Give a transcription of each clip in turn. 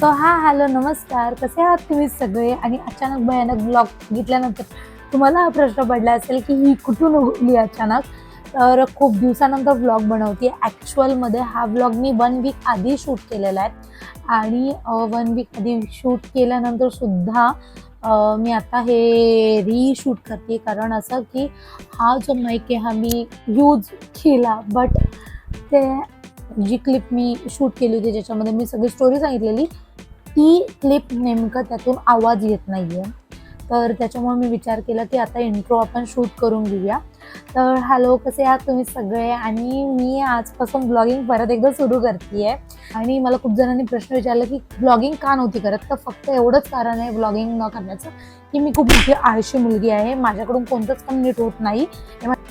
So हा hello नमस्कार. कसे आहात तुम्ही सगळे? आणि अचानक भयानक ब्लॉग बघितल्यानंतर तुम्हाला हा प्रश्न पडला असेल की ही कुठून उगली अचानक? तर खूप दिवसानंतर ब्लॉग बनवते. ॲक्च्युअलमध्ये हा ब्लॉग मी वन वीक आधी शूट केलेला आहे. आणि वन वीक आधी शूट केल्यानंतर सुद्धा मी आता हे रीशूट करते. कारण असं की हा जो माईक आहे हा मी यूज केला. बट ते जी क्लिप मी शूट केली होती ज्याच्यामध्ये मी सगळी स्टोरी सांगितलेली ती क्लिप नेमकं त्यातून आवाज येत नाही आहे तर त्याच्यामुळे मी विचार केला की आता इंट्रो आपण शूट करून घेऊया. तर हॅलो कसे आहात तुम्ही सगळे? आणि मी आजपासून ब्लॉगिंग परत एकदा सुरू करते आणि मला खूप जणांनी प्रश्न विचारला की ब्लॉगिंग का नव्हती करत? तर फक्त एवढंच कारण आहे ब्लॉगिंग न करण्याचं की मी खूप मोठी आळशी मुलगी आहे. माझ्याकडून कोणतंच काम नीट होत नाही.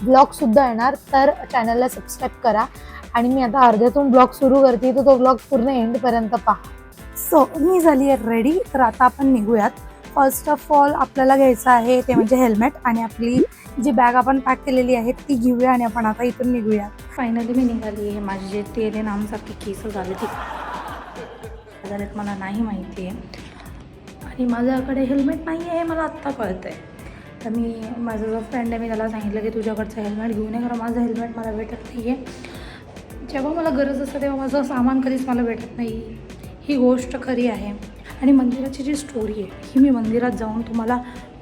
ब्लॉगसुद्धा येणार तर चॅनलला सबस्क्राईब करा. आणि मी आता अर्ध्यातून ब्लॉग सुरू करते तर तो ब्लॉग पूर्ण एंडपर्यंत पहा. सो मी झाली आहे रेडी तर आता आपण निघूयात. फर्स्ट ऑफ ऑल आपल्याला घ्यायचं आहे ते म्हणजे हेल्मेट आणि आपली जी बॅग आपण पॅक केलेली आहे ती घेऊया आणि आपण आता इथून निघूया फायनली मी निघाली आहे. माझे जे तेल आहे नामसारखे केस झाले ते. झालेत मला नाही माहिती आहे. आणि माझ्याकडे हेल्मेट नाही आहे मला आत्ता कळतं आहे तर मी माझा जो फ्रेंड आहे मी त्याला सांगितलं की तुझ्याकडचं हेल्मेट घेऊन ये कारण माझं हेल्मेट मला भेटत नाही आहे जेव्हा मला गरज असते तेव्हा माझं सामान कधीच मला भेटत नाही ही गोष्ट खरी आहे. आणि मंदिराची जी स्टोरी आहे ही मी मंदिरात जाऊन तुम्हाला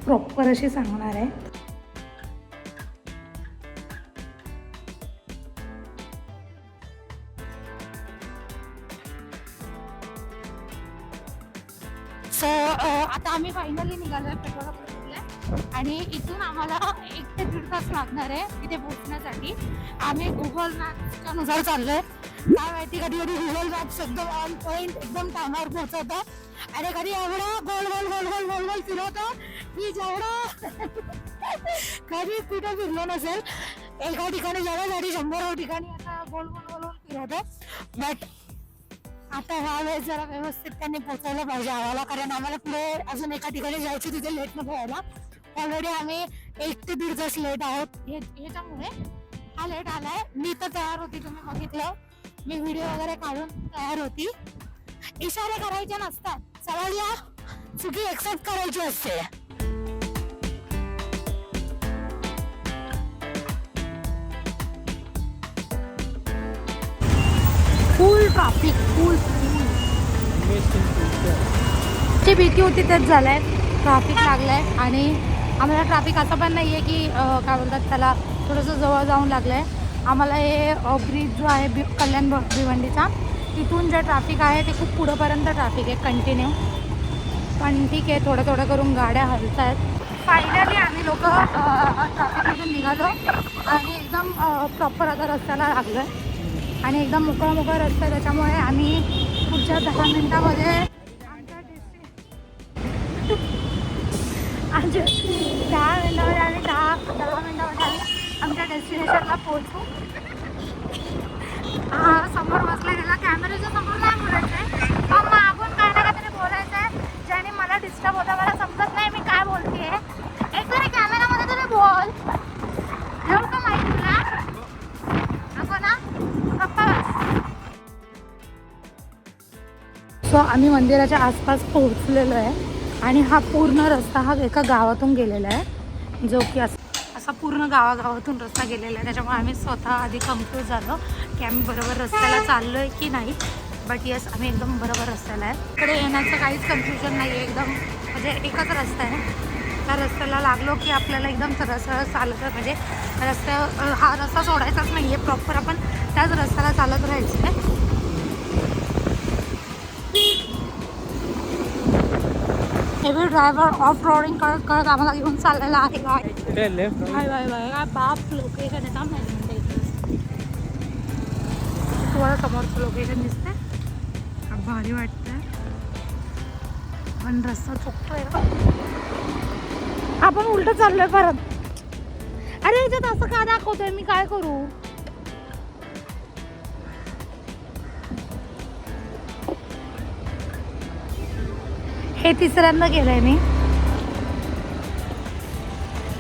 प्रॉपर अशी सांगणार आहे. सो आता आम्ही फायनली निघालो आहे पेट्रोल आणि इथून आम्हाला एक ते दीड तास लागणार आहे तिथे पोहोचण्यासाठी. आम्ही गुगल मॅपच्या नुसार आहे काय माहिती कधी कधी गुगल मॅप्स एकदम ऑन पॉईंट एकदम टायमावर पोहोचवतो. आणि कधी एवढं गोल गोल गोल गोल गोल गोल फिरवतो की जेवढं कधी कुठे फिरलो नसेल. एका ठिकाणी जाण्यासाठी शंभर ठिकाणी आता गोल गोल गोल गोल फिरवतो. बट आता ह्या वेळेस जरा व्यवस्थित त्यांनी पोचायला पाहिजे आम्हाला कारण आम्हाला पुढे अजून एका ठिकाणी जायचं तिथे लेट नको व्हायला. ऑलरेडी आम्ही एक ते दीड तास लेट आहोत. हे ह्याच्यामुळे हा लेट आलाय. मी तर तयार होती तुम्ही बघितलं. मी व्हिडिओ वगैरे काढून तयार होती. इशारे करायचे नसतात. सरळ या चुकी एक्सेप्ट करायची असते. फुल ट्रॅफिक फुल जी भीती होती तेच झालंय. ट्रॅफिक लागलंय आणि आम्हाला ट्रॅफिक असं पण नाही आहे की काय बोलतात त्याला थोडंसं जवळ जाऊन लागलंय. आम्हाला हे ब्रिज जो आहे बि- कल्याण भ- भिवंडीचा तिथून जे ट्रॅफिक आहे ते खूप पुढंपर्यंत ट्रॅफिक आहे कंटिन्यू पण ठीक आहे थोडं थोडं करून गाड्या हलत आहेत फायनली आम्ही लोक ट्रॅफिकमधून निघालो आणि एकदम प्रॉपर आता रस्त्याला लागलो आहे आणि एकदम मोकळा मोकळा रस्ता आहे त्याच्यामुळे आम्ही पुढच्या दहा मिनिटामध्ये आमच्या आमच्या दहा मिनिटामध्ये आम्ही दहा दहा मिनिटामध्ये आम्ही आमच्या डेस्टिनेशनला पोहोचू. हा समोर बसला गेला कॅमेऱ्याच्या समोर नाही बोलायचं आहे मग मागून काय ना काहीतरी बोलायचं आहे ज्याने मला डिस्टर्ब होता मला समजत नाही मी काय बोलते एक तरी कॅमेरामध्ये तरी बोल. एवढं का माहिती तुला. नको ना? गप्पा सो आम्ही मंदिराच्या आसपास पोहोचलेलो आहे. आणि हा पूर्ण रस्ता हा एका गावातून गेलेला आहे. जो की असं असा पूर्ण गावागावातून रस्ता गेलेला आहे. त्याच्यामुळे आम्ही स्वतः आधी कन्फ्यूज झालो की आम्ही बरोबर रस्त्याला चाललो आहे की नाही. बट येस आम्ही एकदम बरोबर रस्त्याला आहे. इकडे येण्याचं काहीच कन्फ्युजन नाही आहे एकदम म्हणजे एकच रस्ता आहे. त्या रस्त्याला लागलो की आपल्याला एकदम सरळ सरळ चालत म्हणजे रस्त्या हा रस्ता सोडायचाच नाही आहे प्रॉपर आपण त्याच रस्त्याला चालत राहायचं आहे हेवी ड्रायव्हर ऑफ रोडिंग करत करत आम्हाला घेऊन चाललेला आहे. काय काय बाप लोकेशन आहे का माहिती तुम्हाला समोरचं लोकेशन दिसतंय? का भारी वाटतंय. पण रस्ता चुकतोय आपण उलट चाललोय परत. अरे याच्यात असं का दाखवतोय? मी काय करू? हे तिसऱ्यांदा केलंय मी.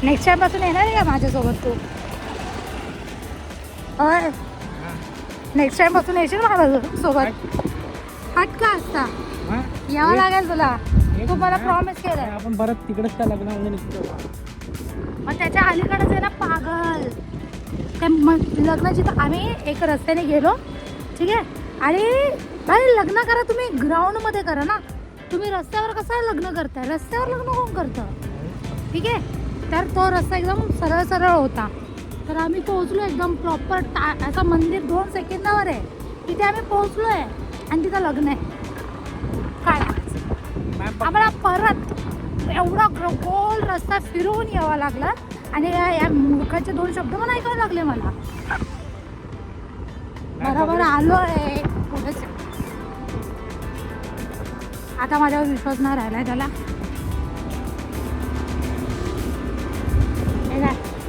नेक्स्ट टाइमपासून येणार आहे का माझ्यासोबत तू? होय नेक्स्ट टाइमपासून येशील माझ्या सोबत हट का असता? यावं लागेल तुला. तू मला प्रॉमिस केलंय. आपण परत तिकडेच त्या लग्नामध्ये निघतो. मग त्याच्या अलीकडेच आहे ना पागल. ते म- लग्नाची तर आम्ही एक रस्त्याने गेलो. ठीक आहे? आणि लग्न करा तुम्ही. ग्राउंडमध्ये करा ना. तुम्ही रस्त्यावर कसं लग्न करताय? रस्त्यावर लग्न कोण करतं? ठीक आहे? तर तो रस्ता एकदम सरळ सरळ होता. तर आम्ही पोहोचलो एकदम प्रॉपर टा असं मंदिर दोन सेकंदावर आहे. तिथे आम्ही पोहोचलो आहे आणि तिथं लग्न आहे. काय? आम्हाला परत एवढा गोल रस्ता फिरून यावा लागला. आणि या मुखाचे दोन शब्द पण ऐकायला लागले मला. बरोबर आलो आहे आता माझ्यावर विश्वास नाही राहिलाय त्याला.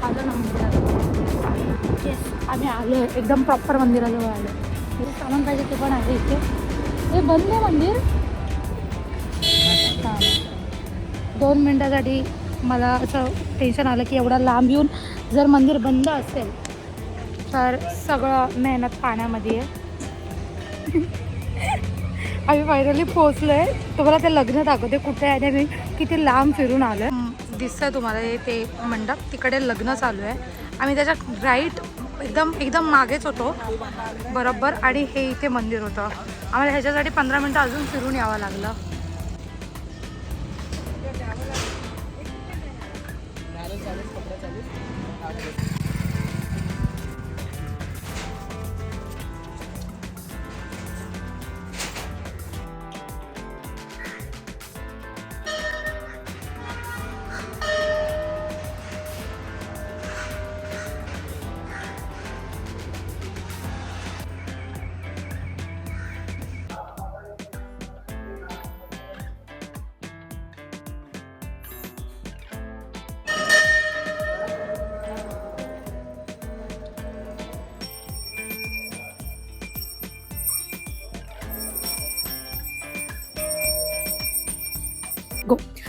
आलो ना येस आम्ही आलो आहे एकदम प्रॉपर मंदिराजवळ आलो सामान पाहिजे ते पण आहे इथे. हे बंद आहे मंदिर? दोन मिनटासाठी मला असं टेन्शन आलं की एवढा लांब येऊन जर मंदिर बंद असेल तर सगळं मेहनत पाण्यामध्ये आहे. आम्ही फायनली पोहोचलो आहे तुम्हाला ते लग्न दाखवते कुठे आहे मी किती लांब फिरून आलोय. आहे दिसतंय तुम्हाला ते मंडप. तिकडे लग्न चालू आहे. आम्ही त्याच्या राईट एकदम एकदम मागेच होतो. बरोबर. आणि हे इथे मंदिर होतं. आम्हाला ह्याच्यासाठी पंधरा मिनटं अजून फिरून यावं लागलं.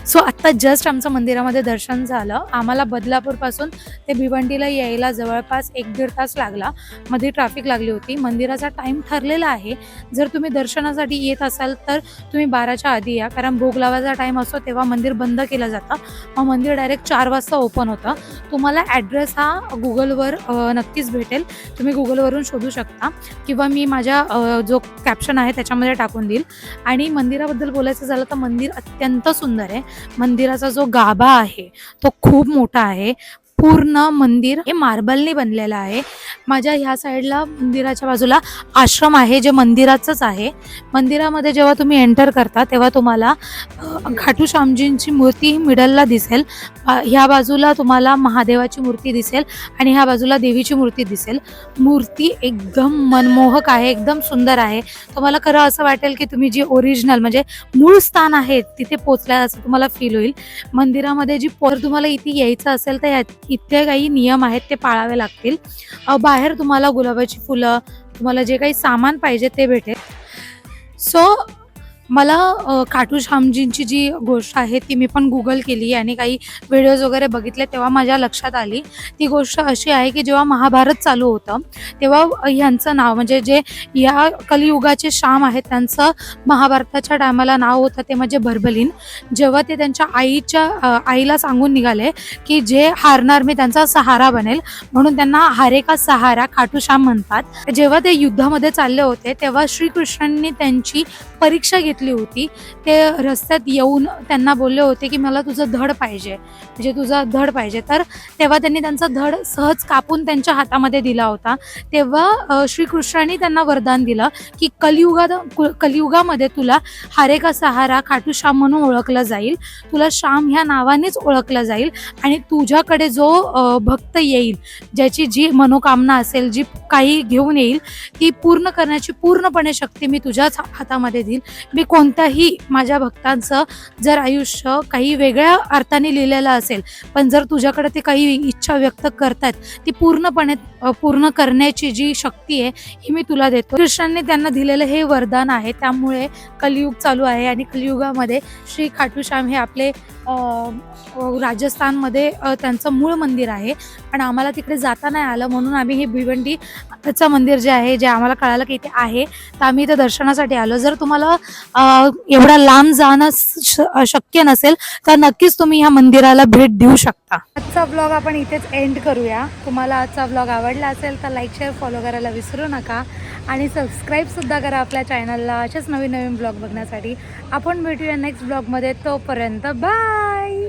सो आत्ता जस्ट आमचं मंदिरामध्ये दर्शन झालं. आम्हाला बदलापूरपासून ते भिवंडीला यायला जवळपास एक दीड तास लागला. मध्ये ट्रॅफिक लागली होती. मंदिराचा टाईम ठरलेला आहे. जर तुम्ही दर्शनासाठी येत असाल तर तुम्ही बाराच्या आधी या. कारण भोग लावायचा टाईम असतो तेव्हा मंदिर बंद केलं जातं. मग मंदिर डायरेक्ट चार वाजता ओपन होतं. तुम्हाला ॲड्रेस हा गुगलवर नक्कीच भेटेल. तुम्ही गुगलवरून शोधू शकता. किंवा मी माझ्या जो कॅप्शन आहे त्याच्यामध्ये टाकून देईल. आणि मंदिराबद्दल बोलायचं झालं तर मंदिर अत्यंत सुंदर आहे. मंदिराचा जो गाभा आहे तो खूप मोठा आहे. पूर्ण मंदिर हे मार्बलने बनलेलं आहे. माझ्या ह्या साईडला मंदिराच्या बाजूला आश्रम आहे जे मंदिराचंच आहे. मंदिरामध्ये जेव्हा तुम्ही एंटर करता तेव्हा तुम्हाला खाटू श्यामजींची मूर्ती मिडलला दिसेल. ह्या बाजूला तुम्हाला महादेवाची मूर्ती दिसेल आणि ह्या बाजूला देवीची मूर्ती दिसेल. मूर्ती एकदम मनमोहक आहे एकदम सुंदर आहे. तुम्हाला खरं असं वाटेल की तुम्ही जी ओरिजिनल म्हणजे मूळ स्थान आहे तिथे पोचल्या असं तुम्हाला फील होईल. मंदिरामध्ये जी पोर तुम्हाला इथे यायचं असेल तर यात- इथे काही नियम आहेत ते पाळावे लागतील. बाहेर तुम्हाला गुलाबाची फुलं तुम्हाला जे काही सामान पाहिजे ते भेटेल. सो मला खाटू श्यामजींची जी गोष्ट आहे ती मी पण गुगल केली आणि काही व्हिडिओज वगैरे बघितले तेव्हा माझ्या लक्षात आली. ती गोष्ट अशी आहे की जेव्हा महाभारत चालू होतं तेव्हा ह्यांचं नाव म्हणजे जे या कलियुगाचे श्याम आहेत त्यांचं महाभारताच्या टायमाला नाव होतं ते म्हणजे भरभलीन. जेव्हा ते त्यांच्या आईच्या आईला सांगून निघाले की जे हारणार मी त्यांचा सहारा बनेल म्हणून त्यांना हारेका सहारा सहारा खाटूश्याम म्हणतात. जेव्हा ते युद्धामध्ये चालले होते तेव्हा श्रीकृष्णांनी त्यांची परीक्षा घेतली. होती ते रस्त्यात येऊन त्यांना बोलले होते की मला तुझं धड पाहिजे म्हणजे तुझा धड पाहिजे. तर तेव्हा त्यांनी त्यांचा धड सहज कापून त्यांच्या हातामध्ये दिला होता. तेव्हा श्रीकृष्णाने त्यांना वरदान दिलं की कलियुगात कलियुगामध्ये तुला हारे का सहारा खाटू श्याम म्हणून ओळखलं जाईल तुला श्याम ह्या नावानेच ओळखलं जाईल आणि तुझ्याकडे जो भक्त येईल ज्याची जी मनोकामना असेल जी काही घेऊन येईल ती पूर्ण करण्याची पूर्णपणे शक्ती मी तुझ्याच हातामध्ये देईल मी कोणत्याही माझ्या भक्तांचं जर आयुष्य काही वेगळ्या अर्थाने लिहिलेलं असेल पण जर तुझ्याकडे ते काही इच्छा व्यक्त करतात ती पूर्णपणे पूर्ण करण्याची जी शक्ती आहे ही मी तुला देतो. कृष्णांनी त्यांना दिलेलं हे वरदान आहे. त्यामुळे कलियुग चालू आहे आणि कलियुगामध्ये श्री खाटूश्याम हे आपले राजस्थानमध्ये त्यांचं मूळ मंदिर आहे. पण आम्हाला तिकडे जाता नाही आलं म्हणून आम्ही हे भिवंडीचं मंदिर जे आहे जे आम्हाला कळालं की इथे आहे तर आम्ही इथं दर्शनासाठी आलो. जर तुम्हाला एवढा लांब जाणं श- शक्य नसेल तर नक्कीच तुम्ही ह्या मंदिराला भेट देऊ शकता. आजचा ब्लॉग आपण इथेच एंड करूया. तुम्हाला आजचा ब्लॉग आवडला असेल तर लाईक शेअर फॉलो करायला विसरू नका. आणि सबस्क्राईबसुद्धा करा आपल्या चॅनलला असेच नवीन नवीन ब्लॉग बघण्यासाठी आपण भेटूया नेक्स्ट ब्लॉगमध्ये तोपर्यंत बाय